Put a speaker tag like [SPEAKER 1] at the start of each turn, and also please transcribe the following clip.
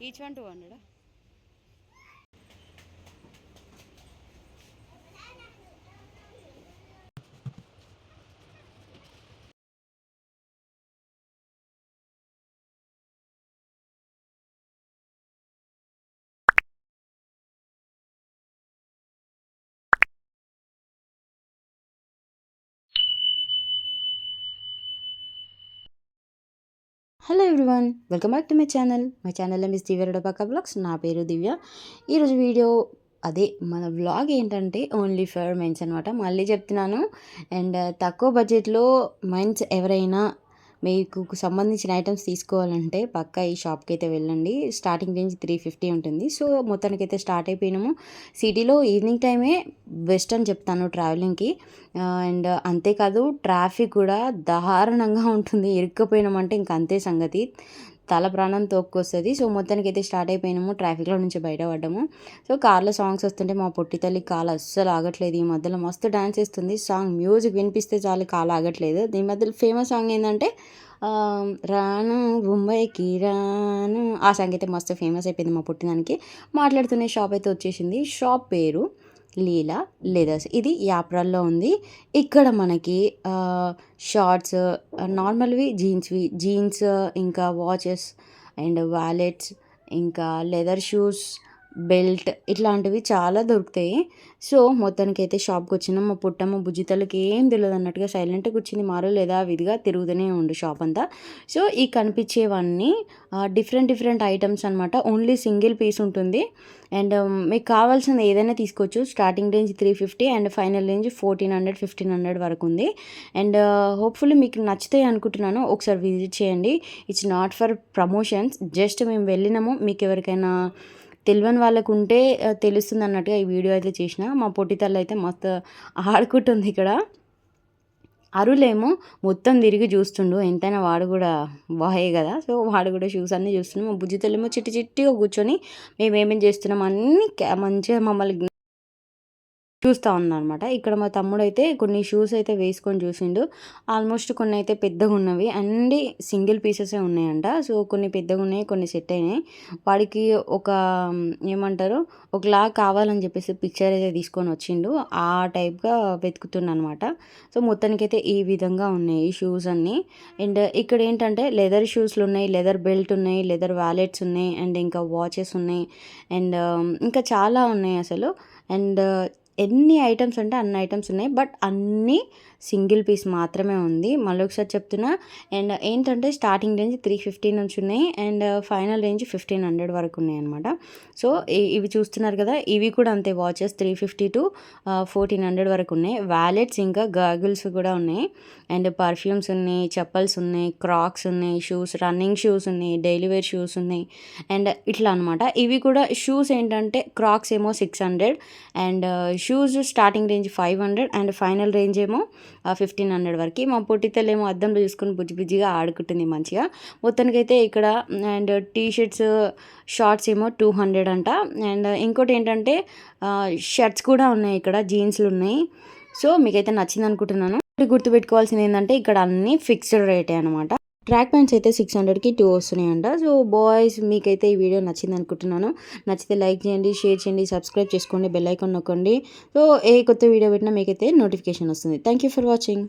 [SPEAKER 1] each one 200 hello everyone welcome back to my channel. My channel miss Divya Redapaka vlogs. నా పేరు దివ్య. ఈరోజు video అదే మన vlog ఏంటంటే ఓన్లీ ఫర్ మెన్స్ అనమాట మళ్ళీ చెప్తున్నాను. అండ్ తక్కువ బడ్జెట్లో మెన్స్ ఎవరైనా మీకు సంబంధించిన ఐటమ్స్ తీసుకోవాలంటే పక్కా ఈ షాప్కి అయితే వెళ్ళండి. స్టార్టింగ్ రేంజ్ త్రీ ఫిఫ్టీ ఉంటుంది. సో మొత్తానికైతే స్టార్ట్ అయిపోయినాము. సిటీలో ఈవినింగ్ టైమే బెస్ట్ అని చెప్తాను ట్రావెలింగ్కి అండ్ అంతేకాదు ట్రాఫిక్ కూడా దారుణంగా ఉంటుంది. ఇరుక్కుపోయినామంటే ఇంక అంతే సంగతి. తల ప్రాణం తోక్కొస్తుంది. సో మొత్తానికి అయితే స్టార్ట్ అయిపోయినాము ట్రాఫిక్లో నుంచి బయటపడ్డాము. సో కార్లో సాంగ్స్ వస్తుంటే మా పొట్టి తల్లి కాలు అస్సలు ఆగట్లేదు. ఈ మధ్యలో మస్తు డ్యాన్స్ వేస్తుంది సాంగ్ మ్యూజిక్ వినిపిస్తే చాలు కాలు ఆగట్లేదు. దీని మధ్యలో ఫేమస్ సాంగ్ ఏంటంటే రాను బొంబాయికి రాను. ఆ సాంగ్ అయితే మస్తు ఫేమస్ అయిపోయింది మా పుట్టినానికి మాట్లాడుతున్న షాప్ అయితే వచ్చేసింది. షాప్ పేరు లీలా లెదర్స్ ఇది యాప్రాల్లో ఉంది. ఇక్కడ మనకి షార్ట్స్ నార్మల్వి జీన్స్వి జీన్స్ ఇంకా వాచెస్ అండ్ వ్యాలెట్స్ ఇంకా లెదర్ షూస్ బెల్ట్ ఇట్లాంటివి చాలా దొరుకుతాయి. సో మొత్తానికి అయితే షాప్కి వచ్చినాం. మా పుట్టమ్మ బుజ్జితలకి ఏం తెలియదు అన్నట్టుగా సైలెంట్గా వచ్చింది మారో లేదా విధిగా తిరుగుతూనే ఉండు షాప్ అంతా. సో ఈ కనిపించేవన్నీ డిఫరెంట్ డిఫరెంట్ ఐటమ్స్ అనమాట ఓన్లీ సింగిల్ పీస్ ఉంటుంది. అండ్ మీకు కావాల్సింది ఏదైనా తీసుకోవచ్చు. Starting range three fifty and final range fourteen hundred fifteen hundred వరకు ఉంది. అండ్ హోప్ఫుల్లీ మీకు నచ్చుతాయి అనుకుంటున్నాను. ఒకసారి విజిట్ చేయండి. It's not for promotions. Just మేము వెళ్ళినాము. మీకు ఎవరికైనా తెలియని వాళ్ళకు ఉంటే తెలుస్తుంది అన్నట్టుగా ఈ వీడియో అయితే చేసిన. మా పొట్టి తల్లి అయితే మస్తు ఆడుకుంటుంది ఇక్కడ. అరులేమో మొత్తం తిరిగి చూస్తుండు. ఎంతైనా వాడు కూడా బాయే కదా. సో వాడు కూడా షూస్ అన్నీ చూస్తున్నాం మా బుజ్జితలేమో చిట్టి చిట్టిగా కూర్చొని మేము ఏమేమి చేస్తున్నాం అన్నీ మంచిగా మమ్మల్ని చూస్తూ ఉందన్నమాట ఇక్కడ మా తమ్ముడు అయితే కొన్ని షూస్ అయితే వేసుకొని చూసిండు. ఆల్మోస్ట్ కొన్ని అయితే పెద్దగా ఉన్నవి. అన్ని సింగిల్ పీసెసే ఉన్నాయంట. సో కొన్ని పెద్దగా ఉన్నాయి కొన్ని సెట్ అయినాయి. వాడికి ఒక ఏమంటారు? ఒకలా కావాలని చెప్పేసి పిక్చర్ అయితే తీసుకొని వచ్చిండు. ఆ టైప్గా వెతుకుతుండనమాట అనమాట సో మొత్తానికి అయితే ఈ విధంగా ఉన్నాయి ఈ షూస్ అన్నీ. అండ్ ఇక్కడ ఏంటంటే లెదర్ షూస్లు ఉన్నాయి లెదర్ బెల్ట్ ఉన్నాయి లెదర్ వ్యాలెట్స్ ఉన్నాయి అండ్ ఇంకా వాచెస్ ఉన్నాయి. అండ్ ఇంకా చాలా ఉన్నాయి అసలు. అండ్ ఎన్ని ఐటమ్స్ అంటే అన్ని ఐటమ్స్ ఉన్నాయి. బట్ అన్నీ సింగిల్ పీస్ మాత్రమే ఉంది. మళ్ళీ ఒకసారి చెప్తున్నా అండ్ ఏంటంటే స్టార్టింగ్ రేంజ్ త్రీ ఫిఫ్టీ నుంచి ఉన్నాయి. And final range fifteen hundred వరకు ఉన్నాయి అనమాట సో ఇవి చూస్తున్నారు కదా ఇవి కూడా అంతే watches three fifty to fourteen hundred వరకు ఉన్నాయి. వ్యాలెట్స్ ఇంకా గాగుల్స్ కూడా ఉన్నాయి. అండ్ పర్ఫ్యూమ్స్ ఉన్నాయి చెప్పల్స్ ఉన్నాయి క్రాక్స్ ఉన్నాయి షూస్ రన్నింగ్ షూస్ ఉన్నాయి డైలీ వేర్ షూస్ ఉన్నాయి. అండ్ ఇట్లా అనమాట ఇవి కూడా షూస్ ఏంటంటే క్రాక్స్ ఏమో six hundred. And shoes starting range five hundred and final range ఏమో ఫిఫ్టీన్ హండ్రెడ్ వరకు. మా పొట్టితలేమో అద్దంలో చూసుకుని బుజ్జి బుజ్జిగా ఆడుకుంటుంది మంచిగా. మొత్తానికైతే ఇక్కడ అండ్ టీ షర్ట్స్ షార్ట్స్ ఏమో టూ హండ్రెడ్ అంట. అండ్ ఇంకోటి ఏంటంటే షర్ట్స్ కూడా ఉన్నాయి ఇక్కడ జీన్స్లు ఉన్నాయి. సో మీకైతే నచ్చింది అనుకుంటున్నాను గుర్తుపెట్టుకోవాల్సింది ఏంటంటే ఇక్కడ అన్ని ఫిక్స్డ్ రేటే అనమాట ట్రాక్ ప్యాంట్స్ అయితే సిక్స్ హండ్రెడ్కి టూ వస్తున్నాయంట. సో బాయ్స్ మీకైతే ఈ వీడియో నచ్చింది అనుకుంటున్నాను. నచ్చితే లైక్ చేయండి షేర్ చేయండి సబ్స్క్రైబ్ చేసుకోండి బెల్ ఐకాన్ నొక్కండి. సో ఏ కొత్త వీడియో పెట్టినా మీకైతే నోటిఫికేషన్ వస్తుంది. Thank you for watching